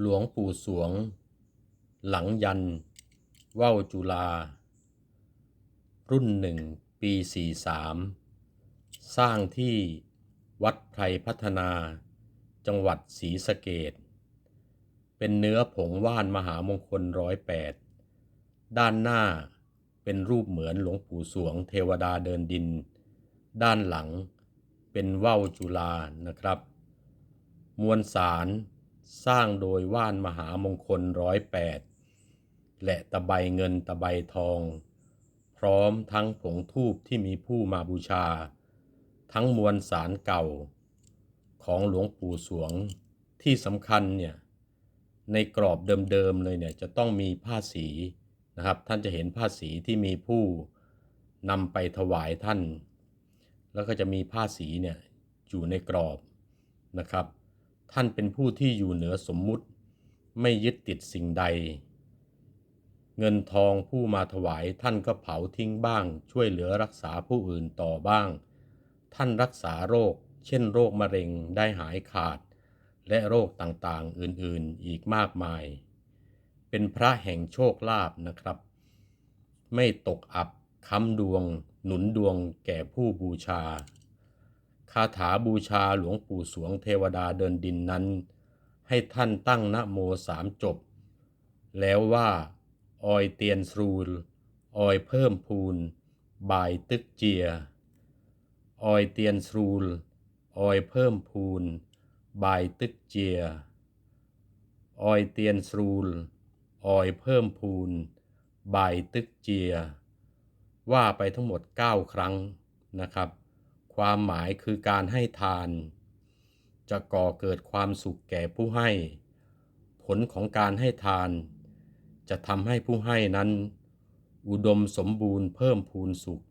หลวงปู่สวง หลังยัน ว่าวจุฬารุ่นหนึ่งปี 43 สร้างที่วัดไพรพัฒนา จังหวัดศรีสะเกดเป็นเนื้อผงว่านมหามงคลร้อยแปดด้านหน้าเป็นรูปเหมือนหลวงปู่สวงเทวดาเดินดิน ด้านหลังเป็นว่าวจุฬานะครับ มวลสาร สร้างโดยว่านมหามงคลร้อยแปดและตะไบเงินตะไบทอง พร้อมทั้งผงทูบที่มีผู้มาบูชา ทั้งมวลสารเก่า ของหลวงปู่สวงที่สำคัญเนี่ย ในกรอบเดิมๆเลยเนี่ยจะต้องมีผ้าสีนะครับ ท่านจะเห็นผ้าสีที่มีผู้นำไปถวายท่าน แล้วก็จะมีผ้าสีเนี่ยอยู่ในกรอบนะครับ ท่านเป็นผู้ที่อยู่เหนือสมมุติ ไม่ยึดติดสิ่งใด เงินทองผู้มาถวายท่านก็เผาทิ้งบ้าง ช่วยเหลือรักษาผู้อื่นต่อบ้าง ท่านรักษาโรค เช่นโรคมะเร็งได้หายขาด และโรคต่างๆอื่นๆอีกมากมาย เป็นพระแห่งโชคลาภนะครับ ไม่ตกอับค้ำดวง หนุนดวงแก่ผู้บูชาาถาบูชาหลวงปู่สวงเทวดาเดินดินนั้น ให้ท่านตั้งนะโมสามจบ แล้วว่าออยเตียนสรูล ออยเพิ่มพูนบายตึกเจีย ออยเตียนสรูล ออยเพิ่มพูนบายตึกเจีย ออยเตียนสรูล ออยเพิ่มพูนบายตึกเจีย ว่าไปทั้งหมด 9 ครั้งนะครับ ความหมายคือการให้ทาน จะก่อเกิดความสุขแก่ผู้ให้ ผลของการให้ทาน จะทำให้ผู้ให้นั้น อุดมสมบูรณ์เพิ่มพูนสุข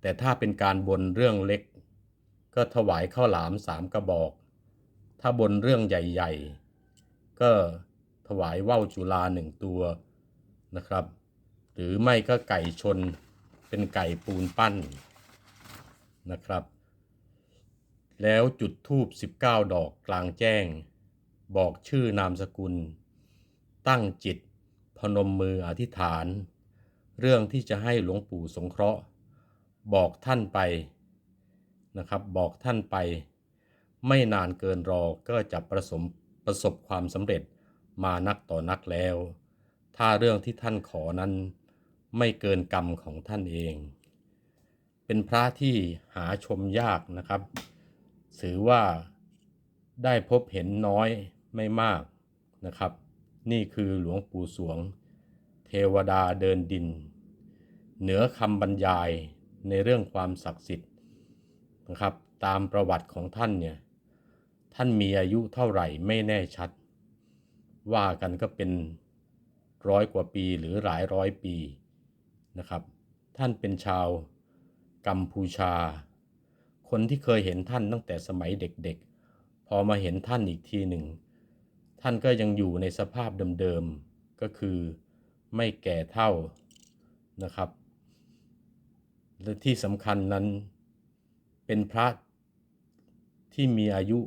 แต่ถ้าเป็นการบนเรื่องเล็ก ก็ถวายข้าวหลามสามกระบอก ถ้าบนเรื่องใหญ่ๆ ก็ถวายว่าวจุฬาหนึ่งตัวนะครับ หรือไม่ก็ไก่ชนเป็นไก่ปูนปั้น นะครับ แล้วจุดทูบ19 ดอกกลางแจ้ง บอกชื่อนามสกุล ตั้งจิต พนมมืออธิษฐาน เรื่องที่จะให้หลวงปู่สงเคราะห์ บอกท่านไปนะครับบอกท่านไป ไม่นานเกินรอก็จะประสมประสบความสำเร็จมานักต่อนักแล้ว ถ้าเรื่องที่ท่านขอนั้นไม่เกินกรรมของท่านเอง เป็นพระที่หาชมยากนะครับ ถือว่าได้พบเห็นน้อยไม่มากนะครับ นี่คือหลวงปู่สวง เทวดาเดินดิน เหนือคำบรรยายในเรื่องความศักดิ์สิทธิ์นะครับ ตามประวัติของท่านเนี่ย ท่านมีอายุเท่าไหร่ไม่แน่ชัด ว่ากันก็เป็นร้อยกว่าปีหรือหลายร้อยปีนะครับ ท่านเป็นชาว กัมพูชา คนที่เคยเห็นท่านตั้งแต่สมัยเด็กๆ พอมาเห็นท่านอีกทีหนึ่ง ท่านก็ยังอยู่ในสภาพเดิมๆ ก็คือไม่แก่เท่านะครับ และที่สำคัญนั้นเป็นพระที่มีอายุ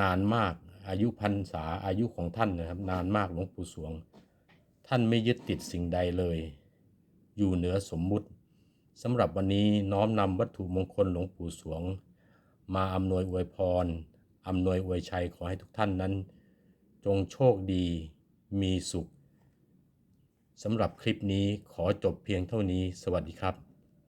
นานมากอายุพรรษาอายุของท่านนะครับ นานมากหลวงปู่สวง ท่านไม่ยึดติดสิ่งใดเลย อยู่เหนือสมมุติ สำหรับวันนี้น้อมนำวัตถุมงคลหลวงปู่สวง มาอำนวยอวยพรอำนวยอวยชัยขอให้ทุกท่านนั้น จงโชคดีมีสุขสำหรับคลิปนี้ขอจบเพียงเท่านี้สวัสดีครับ